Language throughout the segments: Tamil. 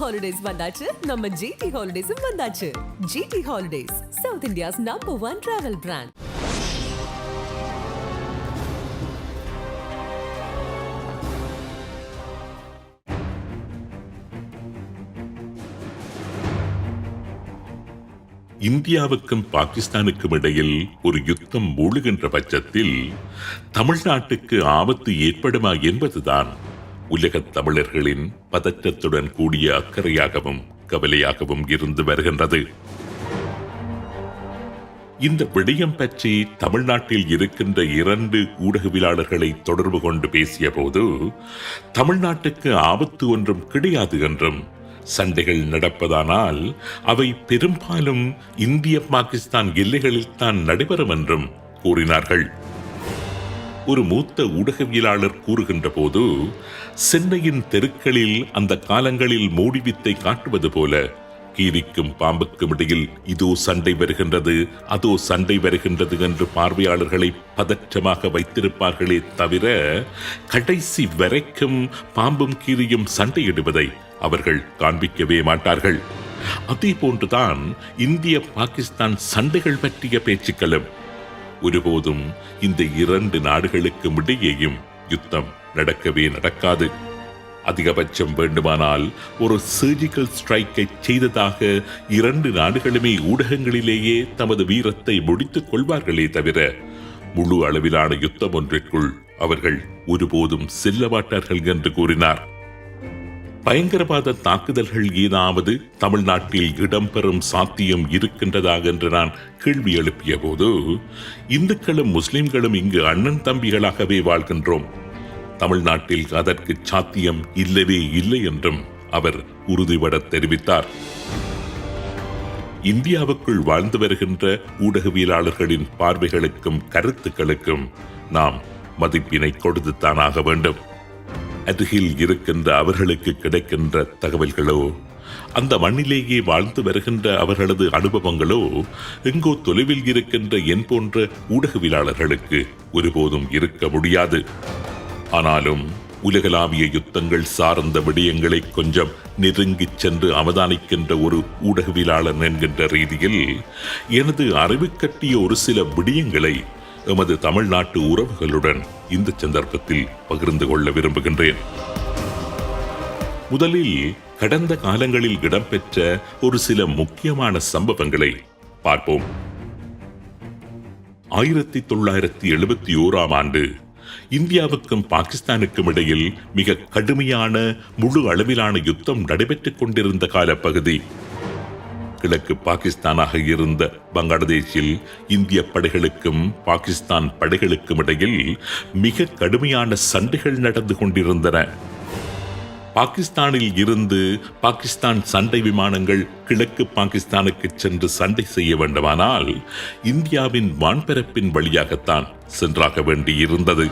ஹாலிடேஸ் வந்தாச்சு. நம்ம ஜிடி ஹாலிடேஸும் வந்தாச்சு. GT holidays South India's number one travel brand இந்தியாவுக்கும் பாகிஸ்தானுக்கும் இடையில் ஒரு யுத்தம் மூழுகின்ற பட்சத்தில் தமிழ்நாட்டுக்கு ஆபத்து ஏற்படுமா என்பதுதான் உலகத் தமிழர்களின் பதற்றத்துடன் கூடிய அக்கறையாகவும் கவலையாகவும் இருந்து வருகின்றது. இந்த விடயம் பற்றி தமிழ்நாட்டில் இருக்கின்ற இரண்டு ஊடகவியலாளர்களை தொடர்பு கொண்டு பேசிய போது தமிழ்நாட்டுக்கு ஆபத்து ஒன்றும் கிடையாது என்றும் சண்டைகள் நடப்பதானால் அவை பெரும்பாலும் இந்திய பாகிஸ்தான் எல்லைகளில் தான் நடைபெறும் என்றும் கூறினார்கள். ஒரு மூத்த ஊடகவியலாளர் கூறுகின்ற போது சென்னையின் தெருக்களில் அந்த காலங்களில் மூடிவித்தை காட்டுவது போல கீரிக்கும் பாம்புக்கும் இடையில் இதோ சண்டை வருகின்றது அதோ சண்டை வருகின்றது என்று பார்வையாளர்களை பதற்றமாக வைத்திருப்பார்களே தவிர கடைசி வரைக்கும் பாம்பும் கீரியும் சண்டையிடுவதை அவர்கள் காண்பிக்கவே மாட்டார்கள். அதே போன்றுதான் இந்திய பாகிஸ்தான் சண்டைகள் பற்றிய பேச்சுக்களும் ஒருபோதும் இந்த இரண்டு நாடுகளுக்கும் இடையேயும் யுத்தம் நடக்கவே நடக்காது. அதிகபட்சம் வேண்டுமானால் ஒரு சர்ஜிக்கல் ஸ்ட்ரைக்கை செய்ததாக இரண்டு நாடுகளுமே ஊடகங்களிலேயே தமது வீரத்தை முடித்துக் கொள்வார்களே தவிர முழு அளவிலான யுத்தம் ஒன்றிற்குள் அவர்கள் ஒருபோதும் செல்ல மாட்டார்கள் என்று கூறினார். பயங்கரவாத தாக்குதல்கள் ஏதாவது தமிழ்நாட்டில் இடம்பெறும் சாத்தியம் இருக்கின்றதாக என்று நான் கேள்வி எழுப்பிய போது இந்துக்களும் முஸ்லிம்களும் இங்கு அண்ணன் தம்பிகளாகவே வாழ்கின்றோம். தமிழ்நாட்டில் அதற்கு சாத்தியம் இல்லவே இல்லை என்றும் அவர் உறுதிபட தெரிவித்தார். இந்தியாவுக்குள் வாழ்ந்து வருகின்ற ஊடகவியலாளர்களின் பார்வைகளுக்கும் கருத்துக்களுக்கும் நாம் மதிப்பினை கொடுத்துத்தானாக ஆக வேண்டும். அருகில் இருக்கின்ற அவர்களுக்கு கிடைக்கின்ற தகவல்களோ அந்த மண்ணிலேயே வாழ்ந்து வருகின்ற அவர்களது அனுபவங்களோ எங்கோ தொலைவில் இருக்கின்ற என் போன்ற ஊடகவியலாளர்களுக்கு ஒருபோதும் இருக்க முடியாது. ஆனாலும் உலகளாவிய யுத்தங்கள் சார்ந்த விடயங்களை கொஞ்சம் நெருங்கிச் சென்று அவதானிக்கின்ற ஒரு ஊடகவியலாளர் என்கின்ற ரீதியில் எனது அறிவு கட்டிய ஒரு சில விடயங்களை எமது தமிழ்நாட்டு உறவுகளுடன் இந்த சந்தர்ப்பத்தில் பகிர்ந்து கொள்ள விரும்புகின்றேன். முதலில் கடந்த காலங்களில் இடம்பெற்ற ஒரு சில முக்கியமான சம்பவங்களை பார்ப்போம். ஆயிரத்தி தொள்ளாயிரத்தி எழுபத்தி ஓராம் ஆண்டு இந்தியாவுக்கும் பாகிஸ்தானுக்கும் இடையில் மிக கடுமையான முழு அளவிலான யுத்தம் நடைபெற்றுக் கொண்டிருந்த காலப்பகுதி. கிழக்கு பாகிஸ்தானாக இருந்த பங்களாதேஷில் இந்திய படைகளுக்கும் பாகிஸ்தான் படைகளுக்கும் இடையில் மிக கடுமையான சண்டைகள் நடந்து கொண்டிருந்தன. பாகிஸ்தானில் இருந்து பாகிஸ்தான் சண்டை விமானங்கள் கிழக்கு பாகிஸ்தானுக்கு சென்று சண்டை செய்ய வேண்டுமானால் இந்தியாவின் வான்பரப்பின் வழியாகத்தான் சென்றாக வேண்டியிருந்தது.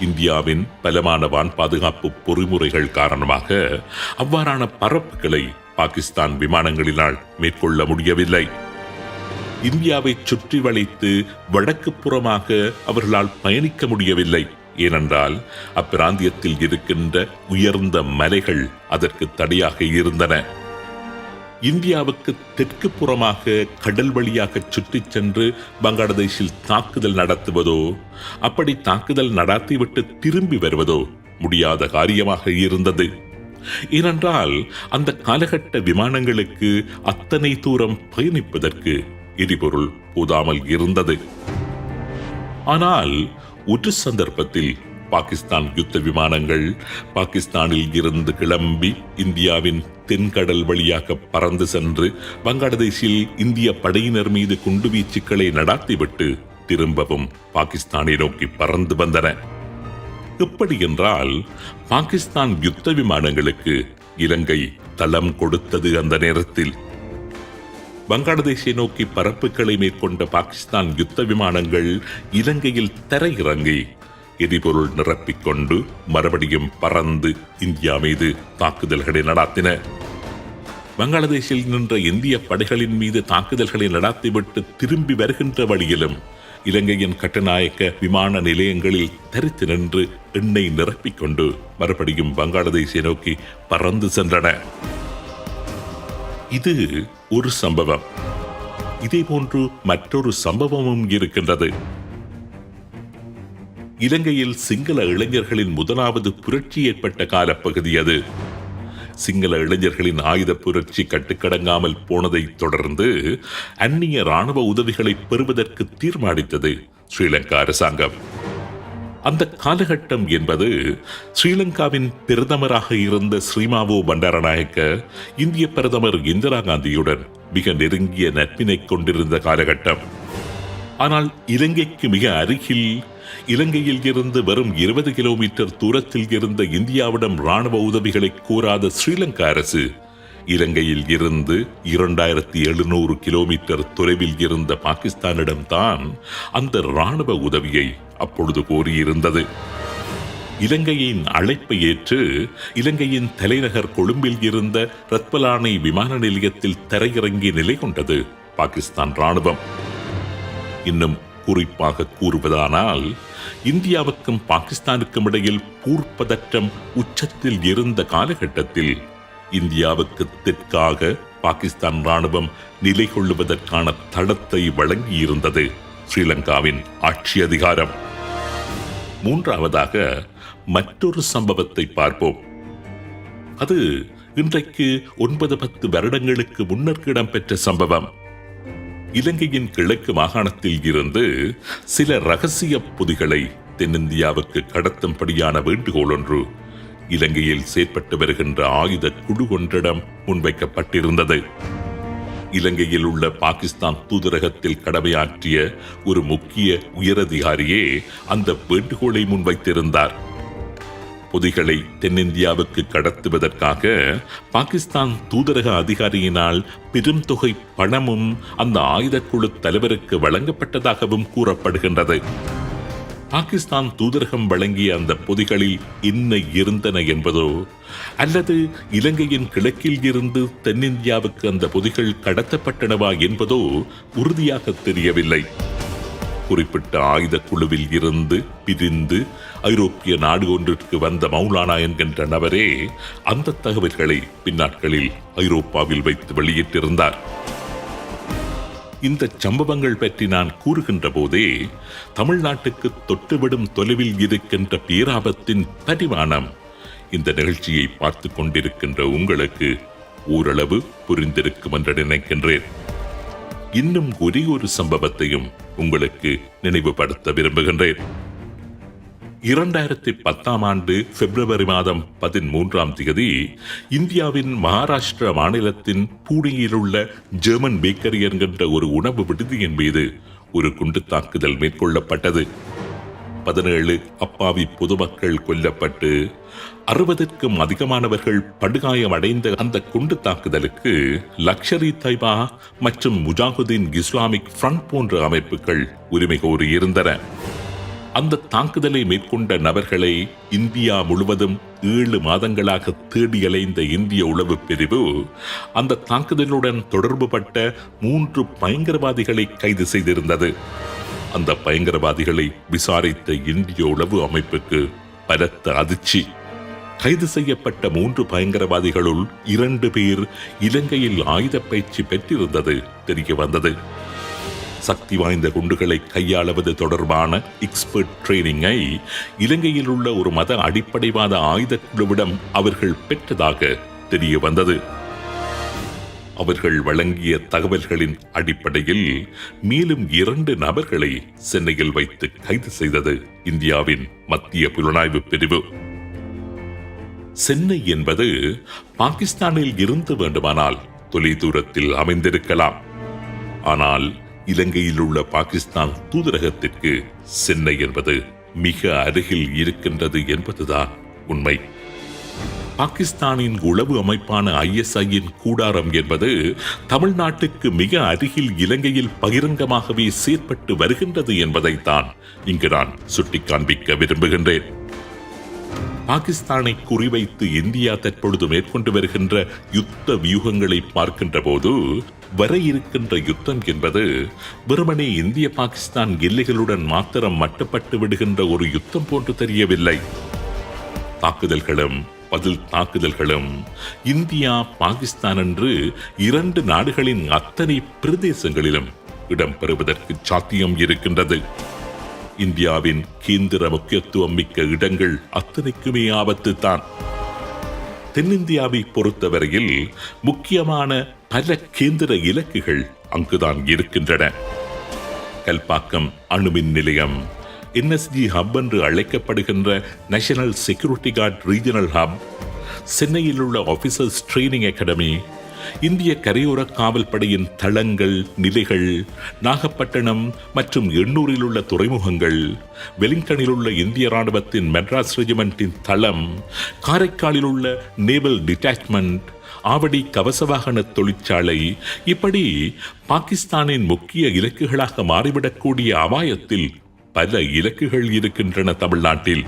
இந்தியாவின் பலமான வான் பாதுகாப்பு பொறிமுறைகள் காரணமாக அவ்வாறான பரப்புகளை பாகிஸ்தான் விமானங்களினால் மேற்கொள்ள முடியவில்லை. இந்தியாவை சுற்றி வளைத்து வடக்கு புறமாக அவர்களால் பயணிக்க முடியவில்லை. ஏனென்றால் அப்பிராந்தியத்தில் இருக்கின்ற உயர்ந்த மலைகள் அதற்கு தடையாக இருந்தன. இந்தியாவுக்கு தெற்கு புறமாக கடல் வழியாக சுற்றி சென்று பங்களாதேஷில் தாக்குதல் நடத்துவதோ அப்படி தாக்குதல் நடத்திவிட்டு திரும்பி வருவதோ முடியாத காரியமாக இருந்தது. ஏனென்றால் அந்த காலகட்ட விமானங்களுக்கு அத்தனை தூரம் பயணிப்பதற்கு எரிபொருள் போதாமல் இருந்தது. ஆனால் ஒரு சந்தர்ப்பத்தில் பாகிஸ்தான் யுத்த விமானங்கள் பாகிஸ்தானில் இருந்து கிளம்பி இந்தியாவின் தென்கடல் வழியாக பறந்து சென்று வங்காளதேசில் இந்திய படையினர் மீது குண்டுவீச்சுக்களை நடாத்திவிட்டு திரும்பவும் பாகிஸ்தானை நோக்கி பறந்து வந்தன. எப்படி என்றால் பாகிஸ்தான் யுத்த விமானங்களுக்கு இலங்கை தளம் கொடுத்தது அந்த நேரத்தில். வங்காளதேசை நோக்கி பரப்புகளை மேற்கொண்ட பாகிஸ்தான் யுத்த விமானங்கள் இலங்கையில் தரையிறங்கி எரிபொருள் நிரப்பிக்கொண்டு மறுபடியும் பறந்து இந்தியா மீது தாக்குதல்களை நடாத்தின. வங்காளதேசில் நின்ற இந்திய படைகளின் மீது தாக்குதல்களை நடாத்திவிட்டு திரும்பி வருகின்ற வழியிலும் இலங்கையின் கட்டநாயக்க விமான நிலையங்களில் தரித்து நின்று எண்ணெய் நிரப்பிக் கொண்டு மறுபடியும் வங்காளதேசை நோக்கி பறந்து சென்றன. இது ஒரு சம்பவம். இதேபோன்று மற்றொரு சம்பவமும் இருக்கின்றது. இலங்கையில் சிங்கள இளைஞர்களின் முதலாவது புரட்சி ஏற்பட்ட காலப்பகுதி அது. சிங்கள இளைஞர்களின் ஆயுத புரட்சி கட்டுக்கடங்காமல் போனதைத் தொடர்ந்து அந்நிய ராணுவ உதவிகளை பெறுவதற்கு தீர்மானித்தது ஸ்ரீலங்கா அரசாங்கம். அந்த காலகட்டம் என்பது ஸ்ரீலங்காவின் பிரதமராக இருந்த ஸ்ரீமாவோ பண்டாரநாயக்க இந்திய பிரதமர் இந்திரா காந்தியுடன் மிக நெருங்கிய நட்பினை கொண்டிருந்த காலகட்டம். ஆனால் இலங்கைக்கு மிக அருகில் இலங்கையில் இருந்து வெறும் இருபது கிலோமீட்டர் தூரத்தில் இருந்த இந்தியாவிடம் ராணுவ உதவிகளை கூறாத ஸ்ரீலங்கா அரசு இலங்கையில் இருந்து இரண்டாயிரத்தி எழுநூறு கிலோமீட்டர் தொலைவில் இருந்த பாகிஸ்தானிடம்தான் அந்த ராணுவ உதவியை அப்பொழுது கோரியிருந்தது. இலங்கையின் அழைப்பை ஏற்று இலங்கையின் தலைநகர் கொழும்பில் இருந்த ரத்பலானை விமான நிலையத்தில் தரையிறங்கி நிலை கொண்டது பாகிஸ்தான் ராணுவம் இன்னும் குறிப்பாக கூறுவதானால் இந்தியாவுக்கும் பாகிஸ்தானுக்கும் இடையில் பூர்ப்பதற்றம் உச்சத்தில் இருந்த காலகட்டத்தில் இந்தியாவுக்கு தெற்காக பாகிஸ்தான் ராணுவம் நிலை கொள்ளுவதற்கான தடத்தை வழங்கியிருந்தது ஸ்ரீலங்காவின் ஆட்சி அதிகாரம். மூன்றாவதாக மற்றொரு சம்பவத்தை பார்ப்போம். அது இன்றைக்கு ஒன்பது பத்து வருடங்களுக்கு முன்னர் இடம்பெற்ற சம்பவம். இலங்கையின் கிழக்கு மாகாணத்தில் இருந்து சில ரகசிய பொதிகளை தென்னிந்தியாவுக்கு கடத்தும்படியான வேண்டுகோள் ஒன்று இலங்கையில் செயற்பட்டு வருகின்ற ஆயுத குழு ஒன்றிடம் முன்வைக்கப்பட்டிருந்தது. இலங்கையில் உள்ள பாகிஸ்தான் தூதரகத்தில் கடமையாற்றிய ஒரு முக்கிய உயரதிகாரியே அந்த வேண்டுகோளை முன்வைத்திருந்தார். பொதிகளை தென்னிந்தியாவுக்கு கடத்துவதற்காக பாகிஸ்தான் தூதரக அதிகாரியினால் பெரும் தொகை பணமும் அந்த ஆயுதக்குழு தலைவருக்கு வழங்கப்பட்டதாகவும் கூறப்படுகின்றது. பாகிஸ்தான் தூதரகம் வழங்கிய அந்த பொதிகளில் என்ன இருந்தன என்பதோ அல்லது இலங்கையின் கிழக்கில் இருந்து தென்னிந்தியாவுக்கு அந்த பொதிகள் கடத்தப்பட்டனவா என்பதோ உறுதியாக தெரியவில்லை. குறிப்பிட்ட ஆயுத குழுவில் இருந்து பிரிந்து ஐரோப்பிய நாடு ஒன்றிற்கு வந்த மௌலானா என்கின்ற நபரே அந்த தகவல்களை பின்னாட்களில் ஐரோப்பாவில் வைத்து வெளியிட்டிருந்தார். இந்த சம்பவங்கள் பற்றி நான் கூறுகின்ற போதே தமிழ்நாட்டுக்கு தொட்டுவிடும் தொலைவில் இருக்கின்ற பேராபத்தின் பரிமாணம் இந்த நிகழ்ச்சியை பார்த்து கொண்டிருக்கின்ற உங்களுக்கு ஓரளவு புரிந்திருக்கும் என்று நினைக்கின்றேன். இன்னும் ஒரே ஒரு சம்பவத்தையும் உங்களுக்கு நினைவுபடுத்த விரும்புகின்றேன். இரண்டாயிரத்தி பத்தாம் ஆண்டு பிப்ரவரி மாதம் பதிமூன்றாம் தேதி இந்தியாவின் மகாராஷ்டிரா மாநிலத்தின் பூனேயில் உள்ள ஜெர்மன் பேக்கரி என்கின்ற ஒரு உணவு விடுதியின் மீது ஒரு குண்டு தாக்குதல் மேற்கொள்ளப்பட்டது. பதினேழு அப்பாவி பொதுமக்கள் கொல்லப்பட்டு அறுபதற்கும் அதிகமானவர்கள் படுகாயமடைந்த அந்த குண்டு தாக்குதலுக்கு லக்ஷரி தைபா மற்றும் முஜாஹுதீன் இஸ்லாமிக் ஃப்ரண்ட் போன்ற அமைப்புகள் உரிமை கோரியிருந்தன. அந்த தாக்குதலை மேற்கொண்ட நபர்களை இந்தியா முழுவதும் ஏழு மாதங்களாக தேடி அலைந்த இந்திய உளவு பிரிவு அந்த தாக்குதலுடன் தொடர்புபட்ட மூன்று பயங்கரவாதிகளை கைது செய்திருந்தது. அந்த பயங்கரவாதிகளை விசாரித்த இந்திய உளவு அமைப்புக்கு பலத்த அதிர்ச்சி. கைது செய்யப்பட்ட மூன்று பயங்கரவாதிகளுள் இரண்டு பேர் இலங்கையில் ஆயுத பயிற்சி பெற்றிருந்தது தெரிய வந்தது. சக்தி வாய்ந்த குண்டுகளை கையாளுவது தொடர்பான எக்ஸ்பர்ட் ட்ரைனிங்கை இலங்கையில் உள்ள ஒரு மத அடிப்படைவாத ஆயுத குழுவிடம் அவர்கள் பெற்றதாக தெரிய வந்தது. அவர்கள் வழங்கிய தகவல்களின் அடிப்படையில் மேலும் இரண்டு நபர்களை சென்னையில் வைத்து கைது செய்தது இந்தியாவின் மத்திய புலனாய்வு பிரிவு. சென்னை என்பது பாகிஸ்தானில் இருந்து வேண்டுமானால் தொலைதூரத்தில் அமைந்திருக்கலாம். ஆனால் இலங்கையில் உள்ள பாகிஸ்தான் தூதரகத்திற்கு சென்னை என்பது மிக அருகில் இருக்கின்றது என்பதுதான் உண்மை. பாகிஸ்தானின் உளவு அமைப்பான ஐஎஸ்ஐயின் கூடாரம் என்பது தமிழ்நாட்டுக்கு மிக அருகில் இலங்கையில் பகிரங்கமாகவே செயற்பட்டு வருகின்றது என்பதைத்தான் இங்கு நான் சுட்டிக் காண்பிக்க விரும்புகின்றேன். பாகிஸ்தானை குறிவைத்து இந்தியா தற்பொழுது மேற்கொண்டு வருகின்ற யுத்த வியூகங்களை பார்க்கின்ற போது வர இருக்கின்ற யுத்தம் என்பது வெறுமனே இந்திய பாகிஸ்தான் எல்லைகளுடன் மாத்திரம் மட்டுப்பட்டு விடுகின்ற ஒரு யுத்தம் போன்று தெரியவில்லை. தாக்குதல்களும் பதில் தாக்குதல்களும் இந்தியா பாகிஸ்தான் என்று இரண்டு நாடுகளின் அத்தனை பிரதேசங்களிலும் இடம்பெறுவதற்கு சாத்தியம் இருக்கின்றது. இந்தியாவின் கேந்திர முக்கியத்துவம் மிக்க இடங்கள் அத்தனைக்குமே ஆபத்து தான் தென்னிந்தியாவை பொறுத்தவரையில் முக்கியமான பல கேந்திர இலக்குகள் அங்குதான் இருக்கின்றன. கல்பாக்கம் அணுமின் நிலையம் என்எஸ்ஜி ஹப் என்று அழைக்கப்படுகின்ற National Security Guard regional hub சென்னையில் உள்ள ஆபீசர்ஸ் ட்ரைனிங் அகாடமி இந்திய கரையோர காவல்படையின் தளங்கள் நிலைகள் நாகப்பட்டினம் மற்றும் எண்ணூரில் உள்ள துறைமுகங்கள் வெலிங்டனில் உள்ள இந்திய ராணுவத்தின் மெட்ராஸ் ரெஜிமெண்டின் தளம் காரைக்காலில் உள்ள நேவல் டிட்டாச்மெண்ட் ஆவடி கவசவாகன தொழிற்சாலை இப்படி பாகிஸ்தானின் முக்கிய இலக்குகளாக மாறிவிடக்கூடிய அபாயத்தில் பல இலக்குகள் இருக்கின்றன தமிழ்நாட்டில்.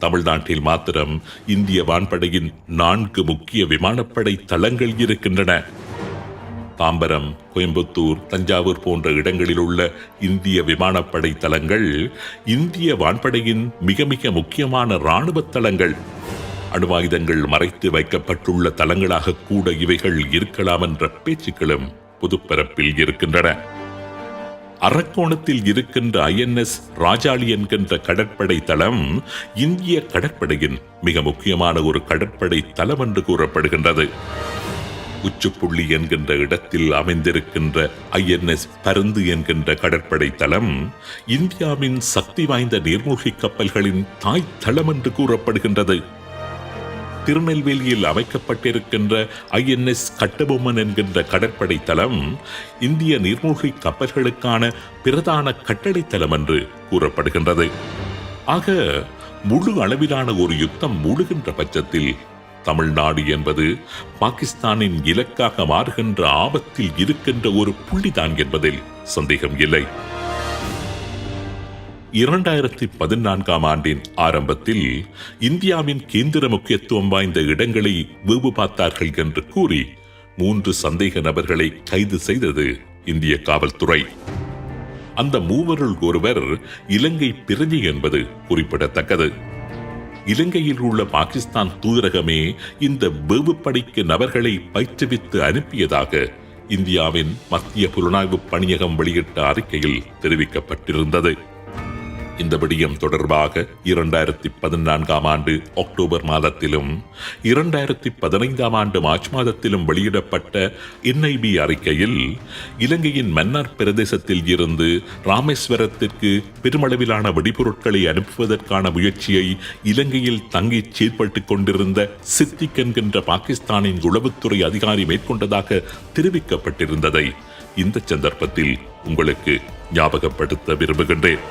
தமிழ்நாட்டில் மாத்திரம் இந்திய வான்படையின் நான்கு முக்கிய விமானப்படை தளங்கள் இருக்கின்றன. தாம்பரம் கோயம்புத்தூர் தஞ்சாவூர் போன்ற இடங்களில் உள்ள இந்திய விமானப்படை தளங்கள் இந்திய வான்படையின் மிக மிக முக்கியமான இராணுவ தளங்கள். அணுவாயுதங்கள் மறைத்து வைக்கப்பட்டுள்ள தளங்களாக கூட இவைகள் இருக்கலாம் என்ற பேச்சுக்களும் பொதுப்பரப்பில் இருக்கின்றன. அரக்கோணத்தில் இருக்கின்ற ஐஎன்எஸ் ராஜாளி என்கின்ற கடற்படை தளம் இந்திய கடற்படையின் மிக முக்கியமான ஒரு கடற்படை தளம் என்று கூறப்படுகின்றது. உச்சுப்புள்ளி என்கின்ற இடத்தில் அமைந்திருக்கின்ற ஐஎன்எஸ் பருந்து என்கின்ற கடற்படை தளம் இந்தியாவின் சக்தி வாய்ந்த நீர்மூழ்கி கப்பல்களின் தாய் தளம் என்று கூறப்படுகின்றது. திருநெல்வேலியில் அமைக்கப்பட்டிருக்கின்ற ஐஎன்எஸ் கட்டபொம்மன் என்கின்ற கடற்படை தளம் இந்திய நீர்மூழ்கி கப்பல்களுக்கான பிரதான கட்டளை தளம் என்று கூறப்படுகின்றது. ஆக முழு அளவிலான ஒரு யுத்தம் மூடுகின்ற பட்சத்தில் தமிழ்நாடு என்பது பாகிஸ்தானின் இலக்காக மாறுகின்ற ஆபத்தில் இருக்கின்ற ஒரு புள்ளிதான் என்பதில் சந்தேகம் இல்லை. இரண்டாயிரத்தி பதினான்காம் ஆண்டின் ஆரம்பத்தில் இந்தியாவின் கேந்திர முக்கியத்துவம் வாய்ந்த இடங்களை வேவு பார்த்தார்கள் என்று கூறி மூன்று சந்தேக நபர்களை கைது செய்தது இந்திய காவல்துறை. அந்த மூவருள் ஒருவர் இலங்கை பிரஜை என்பது குறிப்பிடத்தக்கது. இலங்கையில் உள்ள பாகிஸ்தான் தூதரகமே இந்த வேவுப்படைக்கு நபர்களை பயிற்றுவித்து அனுப்பியதாக இந்தியாவின் மத்திய புலனாய்வு பணியகம் வெளியிட்ட அறிக்கையில் தெரிவிக்கப்பட்டிருந்தது. இந்த விடயம் தொடர்பாக இரண்டாயிரத்தி பதினான்காம் ஆண்டு அக்டோபர் மாதத்திலும் இரண்டாயிரத்தி பதினைந்தாம் ஆண்டு மார்ச் மாதத்திலும் வெளியிடப்பட்ட என்ஐபி அறிக்கையில் இலங்கையின் மன்னார் பிரதேசத்தில் இருந்து ராமேஸ்வரத்திற்கு பெருமளவிலான வெடிபொருட்களை அனுப்புவதற்கான முயற்சியை இலங்கையில் தங்கி செயற்பட்டுக் கொண்டிருந்த சித்திக் என்கின்ற பாகிஸ்தானின் உளவுத்துறை அதிகாரி மேற்கொண்டதாக தெரிவிக்கப்பட்டிருந்ததை இந்த சந்தர்ப்பத்தில் உங்களுக்கு ஞாபகப்படுத்த விரும்புகின்றேன்.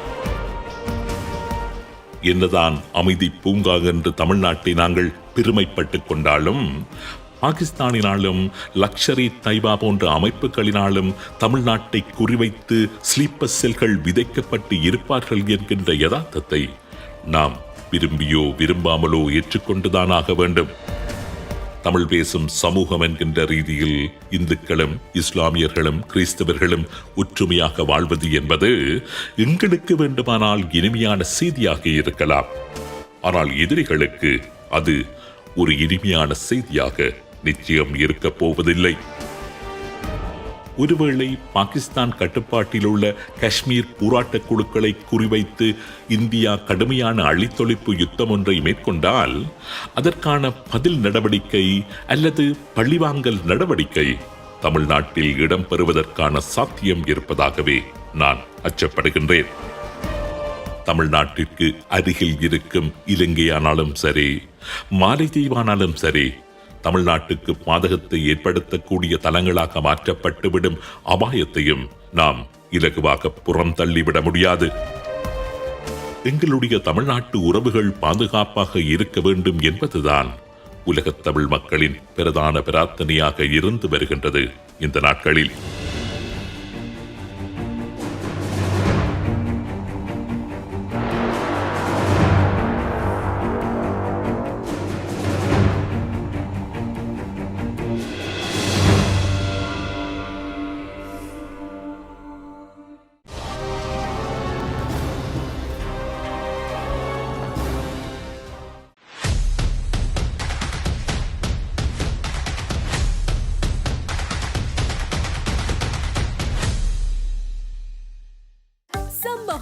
என்னதான் அமைதி பூங்கா என்று தமிழ்நாட்டை நாங்கள் பெருமைப்பட்டுக் கொண்டாலும் பாகிஸ்தானினாலும் லக்ஷரி தைபா போன்ற அமைப்புகளினாலும் தமிழ்நாட்டை குறிவைத்து ஸ்லீப்பர் செல்கள் விதைக்கப்பட்டு இருப்பார்கள் என்கின்ற யதார்த்தத்தை நாம் விரும்பியோ விரும்பாமலோ ஏற்றுக்கொண்டுதான் ஆக வேண்டும். தமிழ் பேசும் சமூகம் என்கின்ற ரீதியில் இந்துக்களும் இஸ்லாமியர்களும் கிறிஸ்தவர்களும் ஒற்றுமையாக வாழ்வது என்பது எங்களுக்கு வேண்டுமானால் இனிமையான செய்தியாக இருக்கலாம். ஆனால் எதிரிகளுக்கு அது ஒரு இனிமையான செய்தியாக நிச்சயம் இருக்கப் போவதில்லை. ஒருவேளை பாகிஸ்தான் கட்டுப்பாட்டில் உள்ள காஷ்மீர் போராட்டக் குழுக்களை குறிவைத்து இந்தியா கடுமையான அழித்தொழிப்பு யுத்தம் ஒன்றை மேற்கொண்டால் அதற்கான பதில் நடவடிக்கை அல்லது பழிவாங்கல் நடவடிக்கை தமிழ்நாட்டில் இடம்பெறுவதற்கான சாத்தியம் இருப்பதாகவே நான் அச்சப்படுகின்றேன். தமிழ்நாட்டிற்கு அருகில் இருக்கும் இலங்கையானாலும் சரி மாலைதீவானாலும் சரி தமிழ்நாட்டுக்கு பாதகத்தை ஏற்படுத்தக்கூடிய தலங்களாக மாற்றப்பட்டுவிடும் அபாயத்தையும் நாம் இலகுவாக புறம் தள்ளிவிட முடியாது. எங்களுடைய தமிழ்நாட்டு உறவுகள் பாதுகாப்பாக இருக்க வேண்டும் என்பதுதான் உலகத் தமிழ் மக்களின் பிரதான பிரார்த்தனையாக இருந்து வருகின்றது இந்த நாட்களில்.